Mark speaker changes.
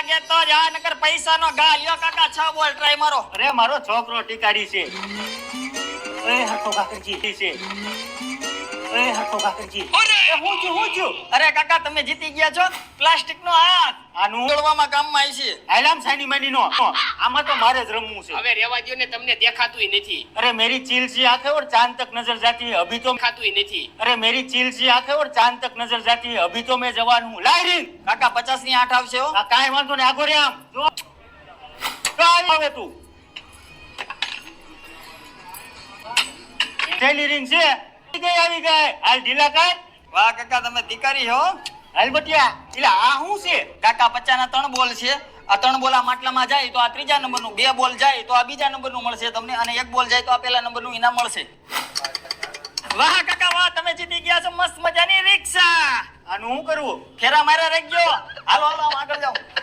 Speaker 1: લાગે તો જાનગર પૈસા નો પૈસાનો ઘા. લ્યો કાકા છ બોલ ટ્રાય મારો.
Speaker 2: અરે મારો છોકરો ટીકાડી છે. એ હરખો કાકરજી છે. રાખો કાકરજી અરે હું છું હું છું.
Speaker 1: અરે કાકા તમે જીતી ગયા છો? પ્લાસ્ટિક નો હાથ.
Speaker 2: આનું?
Speaker 1: ઉગળવામાં કામમાં આવી છે.
Speaker 2: આયલામ સાની માની નો આમાં તો મારે જ રમવું છે.
Speaker 3: હવે રેવા દો ને તમને દેખાતું નથી.
Speaker 2: અરે મેરી ચીલ સી આંખે ઓર ચાંદ તક નજર જાતી અભી તો
Speaker 3: ખાતું નથી.
Speaker 2: અરે મેરી ચીલ સી આંખે ઓર ચાંદ તક નજર જાતી અભી તો મેં જવાનું. હું લાઈ
Speaker 1: કાકા પચાસની આઠ આવશે હો.
Speaker 2: કાઈ વાંધો ને આગો રે આમ. જો. આવે તું. ટેલી રિંગ છે. આવી ગઈ
Speaker 1: જાય તો આ ત્રીજા નંબરનું, બે બોલ જાય તો આ બીજા નંબરનું મળશે તમને અને એક બોલ જાય તો આ પહેલા નંબરનું ઇનામ મળશે. વાહ કાકા, વાહ, તમે જીતી ગયા છો. મસ્ત મજાની રિક્ષા.
Speaker 2: આનું હું કરું?
Speaker 1: ફેરા મારા રહી ગયો. હાલો હાલો આગળ